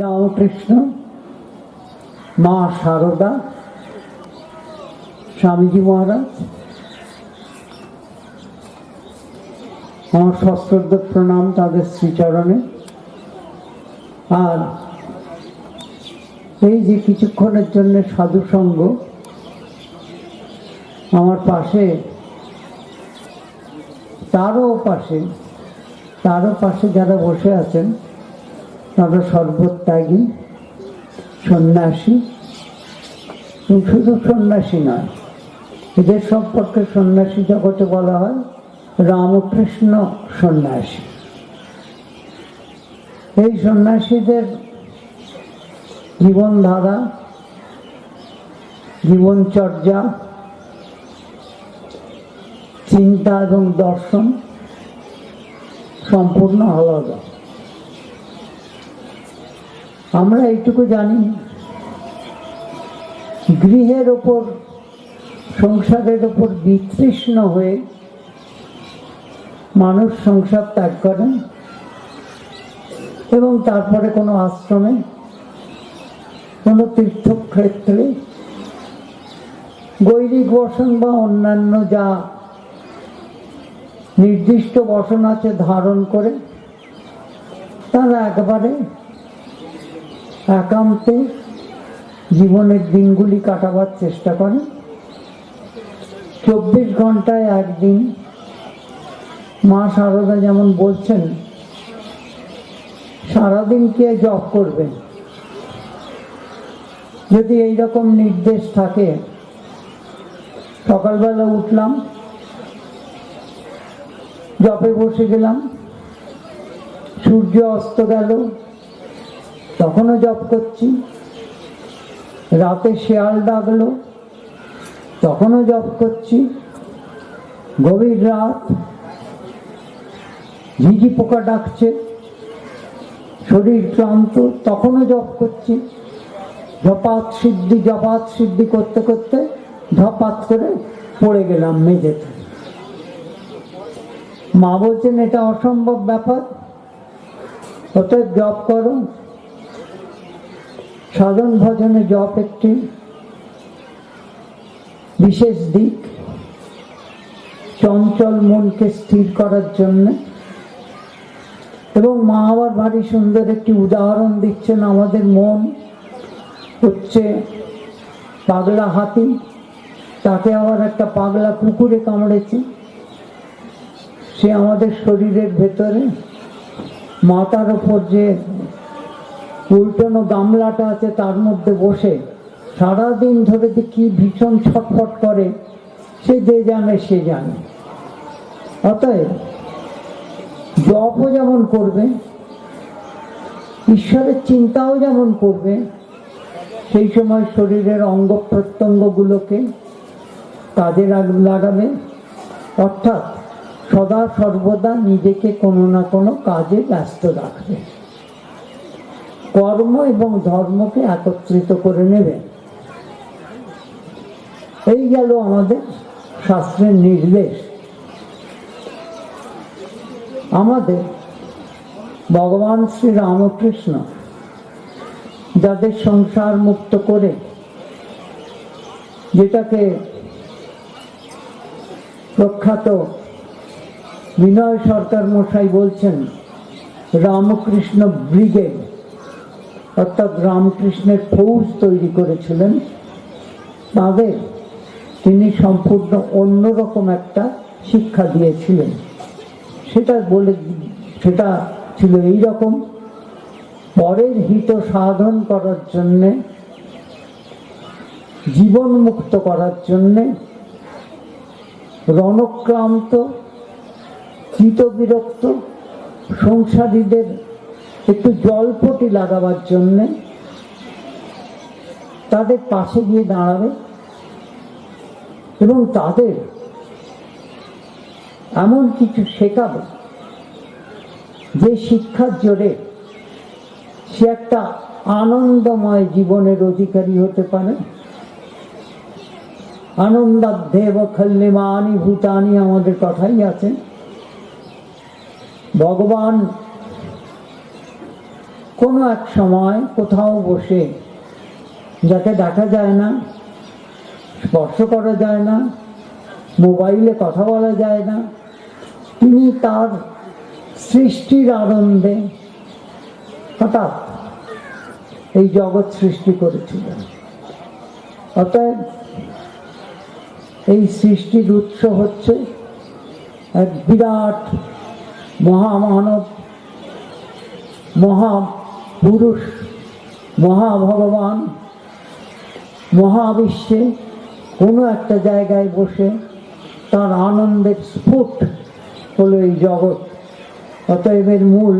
রামকৃষ্ণ মা শারদা স্বামীজি মহারাজ, আমার সশ্রদ্ধ প্রণাম তাদের শ্রীচরণে। আর এই যে কিছুক্ষণের জন্য সাধু সঙ্গ, আমার পাশে, তারও পাশে তারও পাশে যারা বসে আছেন তারা সর্বত্যাগী, সন্ন্যাসী শুধু সন্ন্যাসী নয়, এদের সম্পর্কে সন্ন্যাসী জগতে বলা হয় রামকৃষ্ণ সন্ন্যাসী। এই সন্ন্যাসীদের জীবনধারা, জীবনচর্যা, চিন্তা এবং দর্শন সম্পূর্ণ আলাদা। আমরা এইটুকু জানি, গৃহের ওপর, সংসারের ওপর বিতৃষ্ণ হয়ে মানুষ সংসার ত্যাগ করেন এবং তারপরে কোনো আশ্রমে, কোনো তীর্থক্ষেত্রে গৈরিক বসন বা অন্যান্য যা নির্দিষ্ট বসন আছে ধারণ করে, তারা একবারে একান্তে জীবনের দিনগুলি কাটাবার চেষ্টা করে। চব্বিশ ঘন্টায় একদিন মা সারদা যেমন বলছেন, সারাদিন কে জব করবেন? যদি এই রকম নির্দেশ থাকে, সকালবেলা উঠলাম, জপে বসে গেলাম, সূর্য অস্ত গেল তখনও জপ করছি। রাতে শেয়াল ডাকলো, তখনও জপ করছি। গভীর রাত, ঝিঝি পোকা ডাকছে, শরীর ক্লান্ত, তখনও জপ করছি। জপাত সিদ্ধি জপাত সিদ্ধি করতে করতে ধপাত করে পড়ে গেলাম মেঝেতে। মা বলছেন, এটা অসম্ভব ব্যাপার। অতএব জপ করো। সাধন ভজনে জপ একটি বিশেষ দিক, চঞ্চল মনকে স্থির করার জন্য। এবং মা আবার ভারী সুন্দর একটি উদাহরণ দিচ্ছেন আমাদের মন হচ্ছে পাগলা হাতি, তাকে আবার একটা পাগলা কুকুরে কামড়েছে। সে আমাদের শরীরের ভেতরে মাথার ওপর যে উল্টানো গামলাটা আছে তার মধ্যে বসে। সারাদিন ধরে যে কি ভীষণ ছটফট করে, সে যে জানে, সে জানে। অতএব জপও যেমন করবে, ঈশ্বরের চিন্তাও যেমন করবে, সেই সময় শরীরের অঙ্গ প্রত্যঙ্গগুলোকে কাজে লাগাবে। অর্থাৎ সদা সর্বদা নিজেকে কোনো না কোনো কাজে ব্যস্ত রাখবে। কর্ম এবং ধর্মকে একত্রিত করে নেবে। এই গেল আমাদের শাস্ত্রের নির্দেশ। আমাদের ভগবান শ্রী রামকৃষ্ণ যাদের সংসার মুক্ত করে, যেটাকে প্রখ্যাত বিনয় সরকার মশাই বলছেন, রামকৃষ্ণ ব্রিগেড। অর্থাৎ রামকৃষ্ণের ফৌজ তৈরি করেছিলেন। তাদের তিনি সম্পূর্ণ অন্যরকম একটা শিক্ষা দিয়েছিলেন। সেটা বলে, সেটা ছিল এই রকম পরের হিত সাধন করার জন্যে জীবন মুক্ত করার জন্যে রণক্রান্ত, চিতবিরক্ত, সংসারীদের একটু জলপটি লাগাবার জন্যে তাদের পাশে গিয়ে দাঁড়াবে এবং তাদের এমন কিছু শেখাবে যে শিক্ষার জোরে সে একটা আনন্দময় জীবনের অধিকারী হতে পারে। আনন্দাধ্যেব খল্লিমানি ভূতানি আমাদের কথাই আছে। ভগবান কোনো এক সময় কোথাও বসে, যাকে দেখা যায় না, স্পর্শ করা যায় না, মোবাইলে কথা বলা যায় না, তিনি তার সৃষ্টির আনন্দে হঠাৎ এই জগৎ সৃষ্টি করেছিলেন। অতএব এই সৃষ্টির উৎস হচ্ছে এক বিরাট মহামানব মহাপুরুষ মহাভগবান, মহাবিশ্বে কোনো একটা জায়গায় বসে তার আনন্দের স্ফুট হলো এই জগৎ। অতএব এর মূল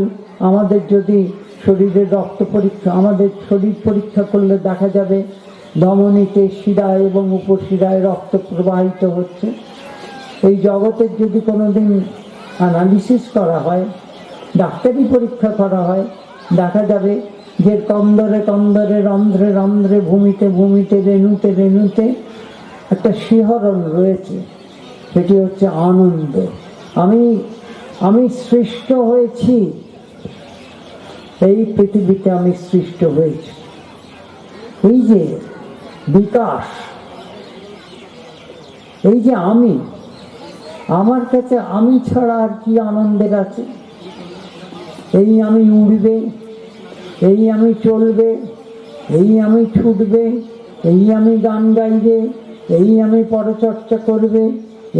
আমাদের যদি শরীরের রক্ত পরীক্ষা, আমাদের শরীর পরীক্ষা করলে দেখা যাবে ধমনীতে শিরায় এবং উপশিরায় রক্ত প্রবাহিত হচ্ছে। এই জগতের যদি কোনো দিন অ্যানালিসিস করা হয়, ডাক্তারি পরীক্ষা করা হয় দেখা যাবে যে কন্দরে কন্দরে রন্ধ্রে রন্ধ্রে, ভূমিতে ভূমিতে, রেণুতে রেণুতে একটা শিহরণ রয়েছে। সেটি হচ্ছে আনন্দ। আমি আমি সৃষ্ট হয়েছি। এই পৃথিবীতে আমি সৃষ্ট হয়েছি। এই যে বিকাশ, এই যে আমি, আমার কাছে আমি ছাড়া আর কি আনন্দের আছে? এই আমি উড়বে এই আমি চলবে এই আমি ছুটবে এই আমি গান গাইবে এই আমি পরচর্চা করবে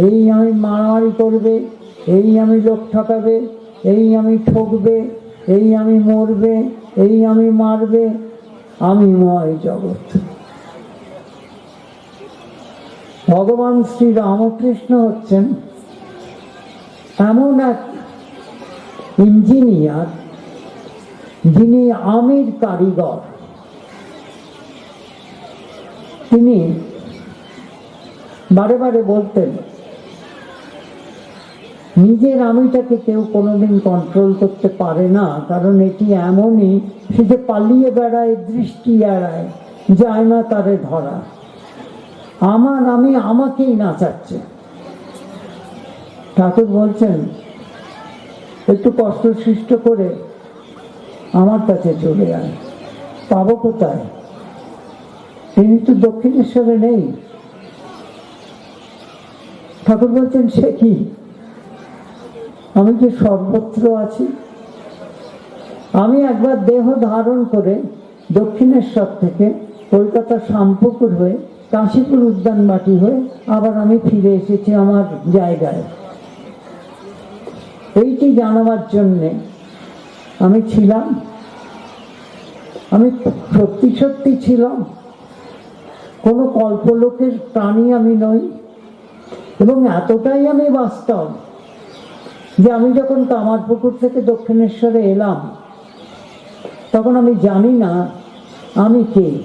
এই আমি মারামারি করবে এই আমি লোক ঠকাবে এই আমি ঠকবে এই আমি মরবে এই আমি মারবে আমি ময় জগৎ ভগবান শ্রী রামকৃষ্ণ হচ্ছেন এমন এক ইঞ্জিনিয়ার, যিনি আমির কারিগর। তিনি বারে বারে বলতেন, নিজের আমিটাকে কেউ কোনোদিন কন্ট্রোল করতে পারে না, কারণ এটি এমনই সে যে পালিয়ে বেড়ায়, দৃষ্টি এড়ায়, যায় না তারে ধরা। আমার, আমি আমাকেই নাচাচ্ছে ঠাকুর বলছেন একটু কষ্ট সৃষ্ট করে আমার কাছে চলে আয়। পাবো কোথায়? তিনি তো দক্ষিণেশ্বরে নেই। ঠাকুর বলছেন, সে কি? আমি যে সর্বত্র আছি, আমি একবার দেহ ধারণ করে দক্ষিণেশ্বর থেকে কলকাতার শামপুকুর হয়ে কাশীপুর উদ্যানবাটি হয়ে আবার আমি ফিরে এসেছি আমার জায়গায়। এইটি জানাবার জন্যে আমি ছিলাম। আমি সত্যি সত্যি ছিলাম। কোনো কল্পলোকের প্রাণী আমি নই। এবং এতটাই আমি বাস্তব যে আমি যখন কামারপুকুর থেকে দক্ষিণেশ্বরে এলাম, তখন আমি জানি না আমি কে।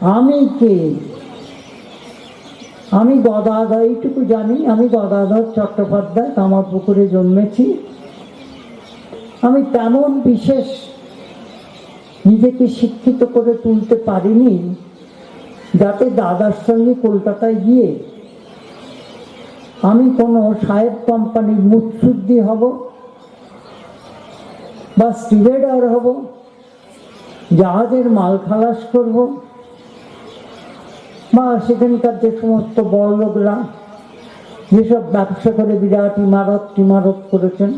আমি কে? আমি গদাধর, এইটুকু জানি, আমি গদাধর চট্টোপাধ্যায় কামারপুকুরে জন্মেছি। আমি তেমন বিশেষ নিজেকে শিক্ষিত করে তুলতে পারিনি, যাতে দাদার সঙ্গে কলকাতায় গিয়ে আমি কোনো সাহেব কোম্পানির মুৎসুদ্দি হব বা স্টিভেডার হব, জাহাজের মাল খালাস করব বা সেখানকার যে সমস্ত বড় লোকরা যেসব ব্যবসা করে বিরাট ইমারত টিমারত করেছেন,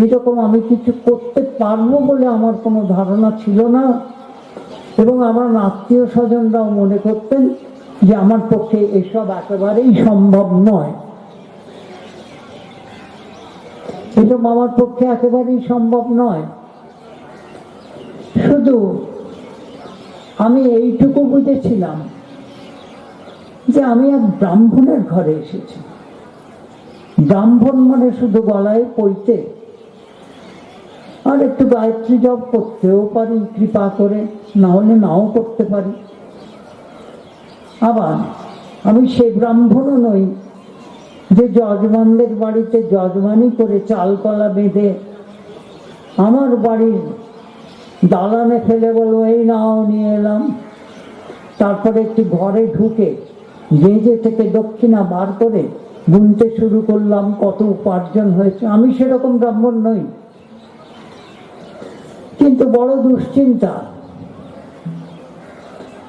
এইরকম আমি কিছু করতে পারব বলে আমার কোনো ধারণা ছিল না। এবং আমার আত্মীয় স্বজনরাও মনে করতেন যে আমার পক্ষে এসব একেবারেই সম্ভব নয়। এসব আমার পক্ষে একেবারেই সম্ভব নয়। শুধু আমি এইটুকু বুঝেছিলাম যে আমি এক ব্রাহ্মণের ঘরে এসেছি। ব্রাহ্মণ মানে শুধু গলায় পইতে আর একটু গায়ত্রী জপ করতেও পারি, কৃপা করে না হলে নাও করতে পারি। আবার আমি সেই ব্রাহ্মণও নই, যে যজমানদের বাড়িতে যজমানি করে চালকলা বেঁধে আমার বাড়ির দালানে ফেলে বলব এই নাও, নিয়ে এলাম। তারপরে একটি ঘরে ঢুকে গেঁজে থেকে দক্ষিণা বার করে গুনতে শুরু করলাম, কত উপার্জন হয়েছে, আমি সেরকম ব্রাহ্মণ নই। কিন্তু বড় দুশ্চিন্তা।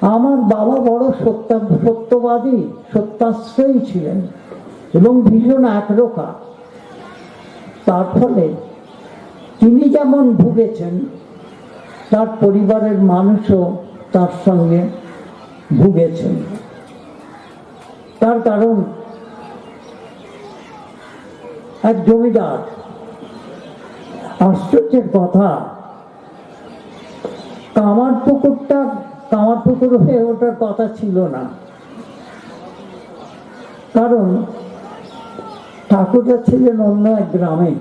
আমার বাবা বড় সত্য, সত্যবাদী, সত্যাশ্রয়ী ছিলেন এবং ভীষণ একরোখা। তার ফলে তিনি যেমন ভুগেছেন, তার পরিবারের মানুষও তার সঙ্গে ভুগেছেন। তার কারণ এক জমিদার। আশ্চর্যের কথা, কামার পুকুরটা, কামার পুকুর হয়ে ওঠার কথা ছিল না। কারণ ঠাকুরটা ছিলেন অন্য এক গ্রামে।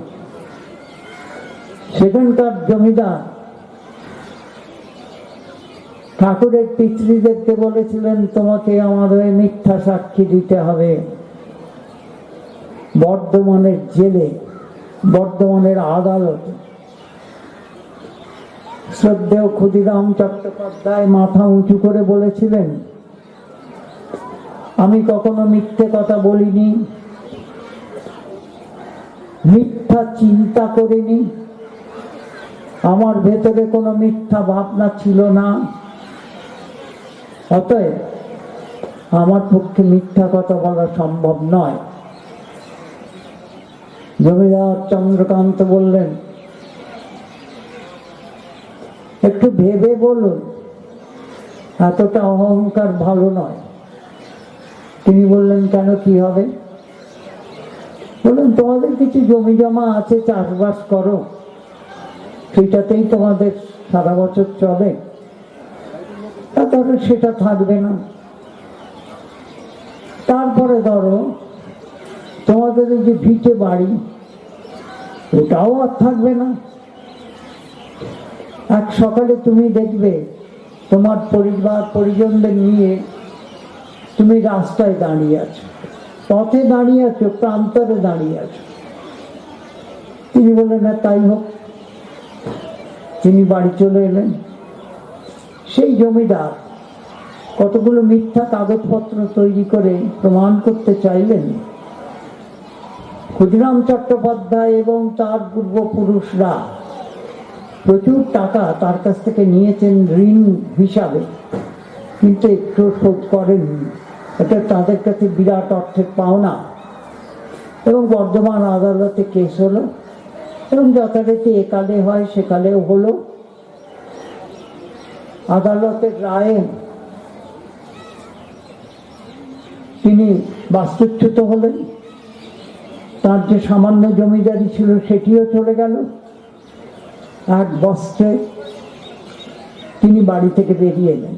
সেখানকার জমিদার ঠাকুরের পিতৃদেরকে বলেছিলেন, তোমাকে আমার মিথ্যা সাক্ষী দিতে হবে। বর্ধমানের জেলে, বর্ধমানের আদালত, শ্রদ্ধেয় ক্ষুদিরাম চট্টোপাধ্যায় মাথা উঁচু করে বলেছিলেন, আমি কখনো মিথ্যে কথা বলিনি, মিথ্যা চিন্তা করিনি। আমার ভেতরে কোনো মিথ্যা ভাবনা ছিল না। অতএব আমার পক্ষে মিথ্যা কথা বলা সম্ভব নয়। জমিদার চন্দ্রকান্ত বললেন, একটু ভেবে বলুন, এতটা অহংকার ভালো নয়। তিনি বললেন, কেন কি হবে? বললেন তোমাদের কিছু জমি জমা আছে, চাষবাস করো। সেটাতেই তোমাদের সারা বছর চলে। তা ধরো সেটা থাকবে না। তারপরে ধরো, তোমাদের যে ভিটে বাড়ি, ওটাও আর থাকবে না। এক সকালে তুমি দেখবে, তোমার পরিবার পরিজনদের নিয়ে তুমি রাস্তায় দাঁড়িয়ে আছো। পথে দাঁড়িয়ে আছো, প্রান্তরে দাঁড়িয়ে আছো। তিনি বললেন না তাই হোক। তিনি বাড়ি চলে এলেন। সেই জমিদার কতগুলো মিথ্যা কাগজপত্র তৈরি করে প্রমাণ করতে চাইলেন? ক্ষুদিরাম চট্টোপাধ্যায় এবং তার পূর্বপুরুষরা প্রচুর টাকা তার কাছ থেকে নিয়েছেন ঋণ হিসাবে, কিন্তু একটু শোধ করেননি এটা তাদের কাছে বিরাট অর্থের পাওনা। এবং বর্ধমান আদালতে কেস হলো। এবং যথারীতি একালে হয়, সেকালেও হলো। আদালতের রায়ে তিনি বাস্তুচ্যুত হলেন। তার যে সামান্য জমিদারি ছিল সেটিও চলে গেল। এক বস্ত্রে তিনি বাড়ি থেকে বেরিয়ে এলেন।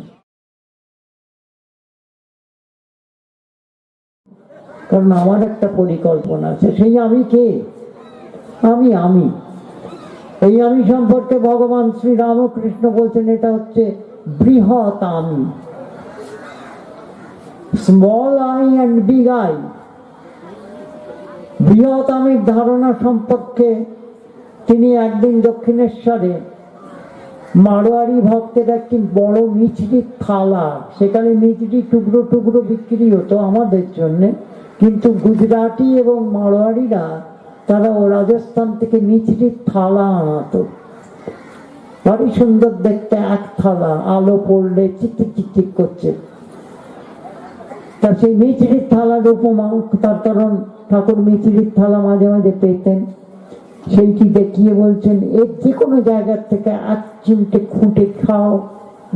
কারণ আমার একটা পরিকল্পনা আছে। সেই আমি কে? আমি আমি। এই আমি সম্পর্কে ভগবান শ্রী রামকৃষ্ণ বলছেন, এটা হচ্ছে বৃহৎ আমি। Small I and big I বৃহৎ আমির ধারণা সম্পর্কে তিনি একদিন দক্ষিণেশ্বরে মারোয়ারি ভক্তের একটি বড় মিছরি থালা, সেখানে মিছরি টুকরো টুকরো বিক্রি হতো আমাদের জন্যে, কিন্তু গুজরাটি এবং মারোয়ারিরা তারা ও রাজস্থান থেকে মিছরির থালা আনাতো। ভারী সুন্দর দেখতে এক থালা, আলো পড়লে চিকচিক চিকচিক করছে। তা সেই মিছরির থালার উপমা, তার কারণ ঠাকুর মিছরির থালা মাঝে মাঝে পেতেন। সেইটি দেখিয়ে বলছেন এর যে কোনো জায়গার থেকে এক চিমটে খুঁটে খাও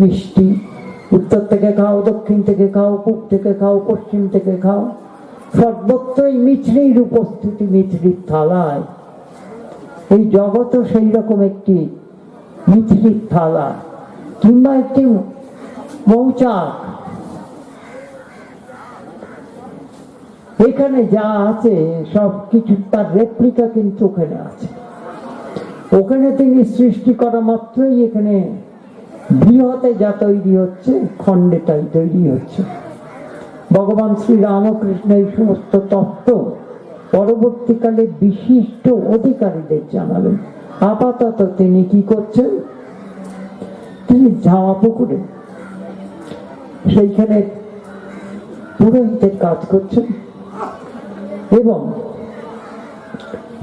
মিষ্টি। উত্তর থেকে খাও, দক্ষিণ থেকে খাও, পূব থেকে খাও, পশ্চিম থেকে খাও। সর্বত্রই মিছরির উপস্থিতি মিছরির থালায়। এই জগৎও সেই রকম একটি মিছরির থালা কিংবা একটি মৌচাক। এখানে যা আছে, সব কিছু তার রেপ্লিকা কিন্তু ওখানে আছে। ওখানে তিনি সৃষ্টি করা মাত্রই এখানে বৃহতে যা তৈরি হচ্ছে, খণ্ডে তাই তৈরি হচ্ছে। ভগবান শ্রী রামকৃষ্ণ এই সমস্ত তত্ত্ব পরবর্তীকালে বিশিষ্ট অধিকারীদের জানালেন। আপাতত তিনি কি করছেন? তিনি ঝাওয়া পুকুরে সেইখানে পুরোহিতের কাজ করছেন এবং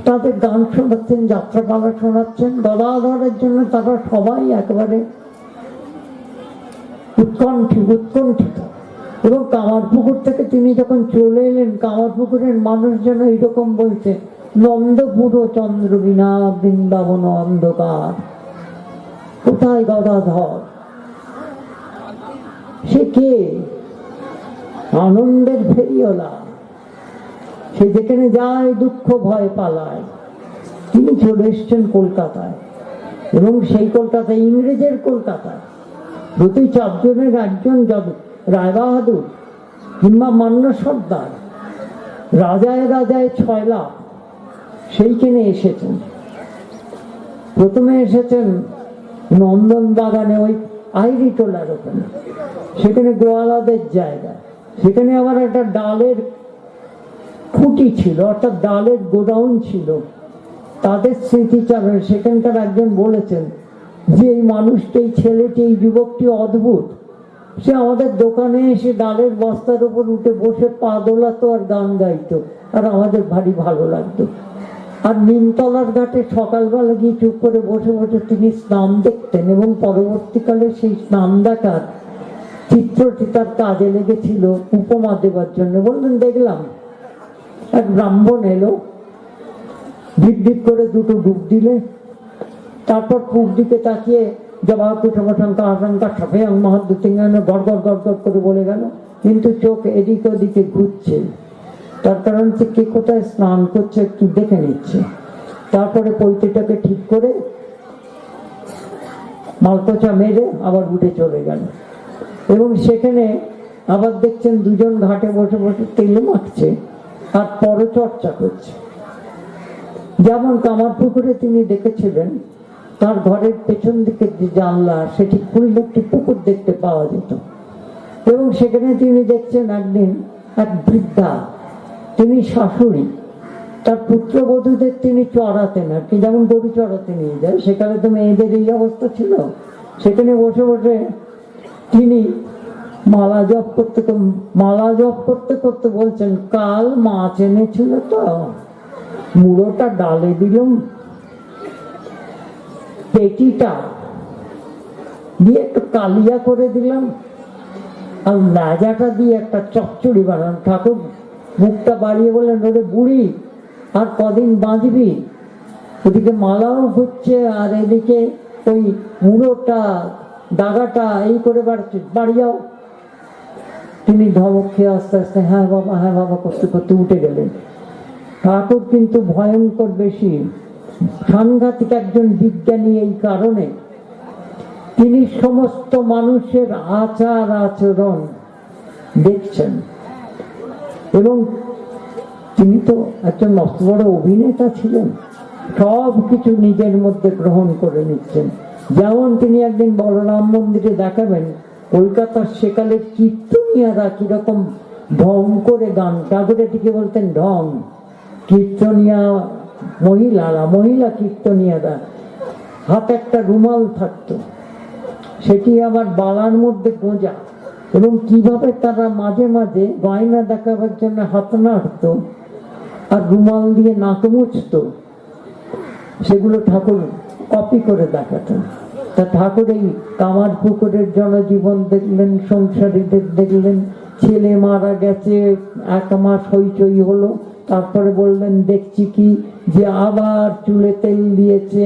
তাদের গান শোনাচ্ছেন, যাত্রাপালা শোনাচ্ছেন, গদাধরের জন্য তারা সবাই একেবারে উৎকণ্ঠিত উৎকণ্ঠিত। এবং কামারপুকুর থেকে তিনি যখন চলে এলেন কামারপুকুরের মানুষ যেন এরকম বলছে, নন্দপুর চন্দ্রবিনা বৃন্দাবন অন্ধকার। কোথায় গদাধর সে কে? আনন্দের ফেরিওলা সে যেখানে যায়, দুঃখ ভয় পালায়। তিনি চলে এসছেন কলকাতায়। এবং সেই কলকাতায় ইংরেজের কলকাতায়। প্রতি চারজনের একজন যাবে রায়বাহাদুর কিংবা মান্য সর্দার, রাজায় রাজায় ছয় লাখ সেইখানে এসেছেন। প্রথমে এসেছেন নন্দন বাগানে ওই আইরি টোলার ওখানে। সেখানে গোয়ালাদের জায়গা। সেখানে আবার একটা ডালের খুঁটি ছিল, অর্থাৎ ডালের গোডাউন ছিল। তাদের স্মৃতিচারণে সেখানকার একজন বলেছেন যে, এই মানুষটি, এই ছেলেটি, এই যুবকটি অদ্ভুত। সে আমাদের দোকানে এসে ডালের বস্তার উপর উঠে বসে পা দোলাতো আর গান গাইতো। আর আমাদের ভারী ভালো লাগতো। আর নিমতলার ঘাটে সকালবেলা গিয়ে চুপ করে বসে বসে তিনি স্নান দেখতেন এবং পরবর্তীকালে সেই স্নান দেখার চিত্রটি তার কাজে লেগেছিল উপমা দেবার জন্য। বললেন, দেখলাম। এক ব্রাহ্মণ এলো, ঢিপ করে দুটো ডুব দিলে। তারপর পূব দিকে তাকিয়ে জবা কুটমশঙ্কা আশঙ্কা সফে মহাদ্দু তিনজনে গড় গড় গড় গড় করে বলে গেল। কিন্তু চোখ এদিকে ওদিকে ঘুরছে। তার কারণ হচ্ছে কে কোথায় স্নান করছে একটু দেখে নিচ্ছে। তারপরে পৈতেটাকে ঠিক করে মালপোচা মেরে আবার উঠে চলে গেল। এবং সেখানে আবার দেখছেন দুজন ঘাটে বসে বসে তেল মাখছে আর পরচর্চা করছে। যেমন কামারপুকুরে তিনি দেখেছিলেন তার ঘরের পেছন দিকে যে জানলা, সেটি খুললে একটি পুকুর দেখতে পাওয়া যেত। এবং সেখানে তিনি দেখছেন একদিন এক বৃদ্ধা, তিনি শাশুড়ি। তার পুত্রবধূদের তিনি চড়াতেন আর কি, যেমন গরু চড়াতে নিয়ে যায়। সেখানে তো মেয়েদের এই অবস্থা ছিল। সেখানে বসে বসে তিনি মালা জপ করতে মালা জপ করতে করতে বলছেন, কাল মাছ এনেছিল তো, মুড়োটা ডালে দিলাম। পেটিটা দিয়ে একটু কালিয়া করে দিলাম। আর লাজাটা দিয়ে একটা চচ্চড়ি বানান। ঠাকুর মুখটা বাড়িয়ে বললেন ওরে বুড়ি, আর কদিন বাঁধবি? ওদিকে মালাও ঘুরছে, আর এদিকে ওই মুড়োটা, দাগাটা এই করে বাড়ছে বাড়ি যাও তিনি ধমক খেয়ে আস্তে আস্তে হ্যাঁ বাবা হ্যাঁ বাবা, করতে করতে উঠে গেলেন। ঠাকুর কিন্তু ভয়ঙ্কর বেশি। সাংঘাতিক একজন বিজ্ঞানী এই কারণে তিনি সমস্ত মানুষের আচার আচরণ দেখছেন। এবং তিনি তো একজন মস্ত বড় অভিনেতা ছিলেন। সব কিছু নিজের মধ্যে গ্রহণ করে নিচ্ছেন। যেমন তিনি একদিন বলরাম মন্দিরে দেখাবেন, কলকাতার সেকালের কীর্তনিয়ারা কীরকম ঢং করে গান ঠাকুর এটিকে বলতেন ঢং। কীর্তনিয়া মহিলারা মহিলা কীর্তনিয়ারা হাতে একটা রুমাল থাকতো। সেটি আবার বালার মধ্যে গোঁজা। এবং কীভাবে তারা মাঝে মাঝে গয়না দেখাবার জন্য হাত নাড়ত আর রুমাল দিয়ে নাক মুছত, সেগুলো ঠাকুর কপি করে দেখাতেন। তা ঠাকুর এই কামার পুকুরের জনজীবন দেখলেন, সংসারীদের দেখলেন, ছেলে মারা গেছে, এক মাস হইচই হলো। তারপরে বললেন, দেখছি কি যে আবার চুলে তেল দিয়েছে,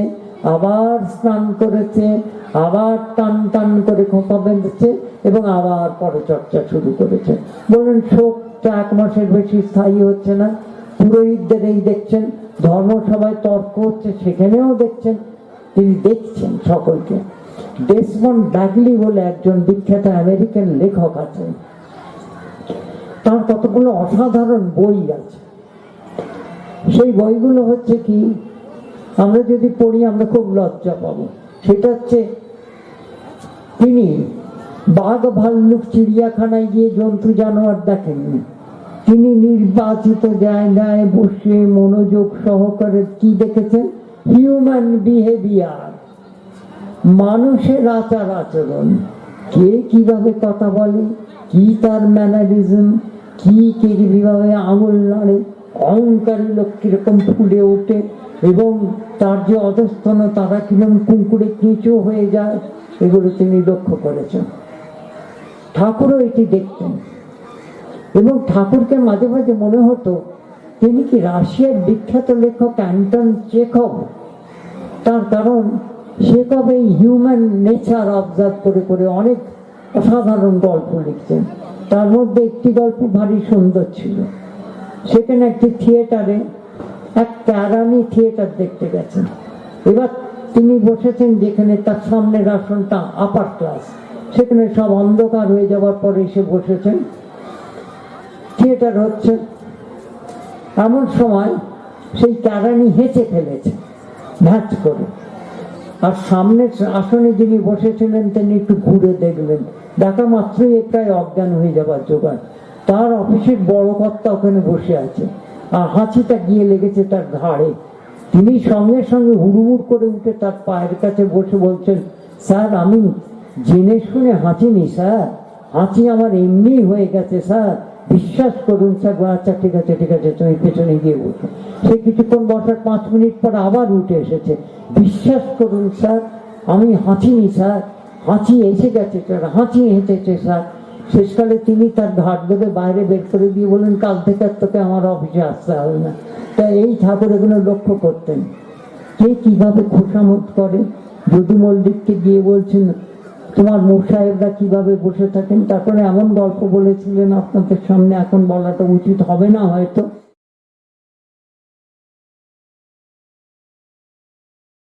আবার স্নান করেছে, আবার টান টান করে খোঁপা বেঁধেছে এবং আবার পরচর্চা শুরু করেছে। বললেন, শোকটা এক মাসের বেশি স্থায়ী হচ্ছে না। পুরোহিতদের এই দেখছেন, ধর্মসভায় তর্ক হচ্ছে, সেখানেও দেখছেন, তিনি দেখছেন সকলকে। ডেসমন্ড ব্যাগলি বলে একজন বিখ্যাত আমেরিকান লেখক আছেন। তার কতগুলো অসাধারণ বই আছে। সেই বইগুলো হচ্ছে কি, আমরা যদি পড়ি আমরা খুব লজ্জা পাবো। সেটা হচ্ছে, তিনি বাঘ ভাল্লুক চিড়িয়াখানায় গিয়ে জন্তু জানোয়ার দেখেননি। তিনি নির্বাচিত জায়গায় বসে মনোযোগ সহকারে কি দেখেছেন? হিউম্যান বিহেভিয়ার মানুষের আচার আচরণ। কে কীভাবে কথা বলে, কি তার ম্যানারিজম কি কে কীভাবে আঙুল নাড়ে অহংকারী লোক কীরকম ফুলে ওঠে এবং তার যে অধস্থন তারা কীরকম কুঙ্কুরে কিঁচো হয়ে যায়, এগুলো তিনি লক্ষ্য করেছেন। ঠাকুরও এটি দেখতেন। এবং ঠাকুরকে মাঝে মাঝে মনে হতো, তিনি কি রাশিয়ার বিখ্যাত লেখক অ্যান্টন চেখব? তার কারণ, চেখব এই হিউম্যান নেচার অবজার্ভ করে করে অনেক অসাধারণ গল্প লিখছেন। তার মধ্যে একটি গল্প ভারী সুন্দর ছিল। সেখানে একটি থিয়েটারে এক প্যারানি থিয়েটার দেখতে গেছেন। এবার তিনি বসেছেন যেখানে তার সামনের আসনটা আপার ক্লাস সেখানে সব অন্ধকার হয়ে যাওয়ার পরে এসে বসেছেন। থিয়েটার হচ্ছে এমন সময় সেই ক্যারানি হেঁচে ফেলেছে ভ্যাচ করে। আর সামনের আসনে যিনি বসেছিলেন, তিনি একটু ঘুরে দেখলেন। দেখা মাত্রই এ প্রায় অজ্ঞান হয়ে যাবার জোগাড় তার অফিসের বড় কর্তা ওখানে বসে আছে। আর হাঁচিটা গিয়ে লেগেছে তার ঘাড়ে। তিনি সঙ্গে সঙ্গে হুড়ুহুড় করে উঠে তার পায়ের কাছে বসে বলছেন, স্যার, আমি জেনে শুনে হাঁচিনি, স্যার। হাঁচি আমার এমনি হয়ে গেছে, স্যার। বিশ্বাস করুন, স্যার। আচ্ছা ঠিক আছে ঠিক আছে, তুমি পেছনে গিয়ে বসো। সে কিছুক্ষণ বসার পাঁচ মিনিট পর আবার উঠে এসেছে। বিশ্বাস করুন, স্যার, আমি হাঁচিনি, স্যার। হাঁচি এসে গেছে, স্যার। হাঁচি হেঁটেছে স্যার। শেষকালে তিনি তার ঘাট ধরে বাইরে বের করে দিয়ে বলেন কাল থেকে আর তোকে আমার অফিসে আসতে হবে না। তা এই ঠাকুর এগুলো লক্ষ্য করতেন। কে কীভাবে খোসামত করে? যদু মল্লিককে গিয়ে বলছেন, তোমার মোসাহেবরা কীভাবে বসে থাকেন? তারপরে এমন গল্প বলেছিলেন আপনাদের সামনে, এখন বলাটা উচিত হবে না হয়তো।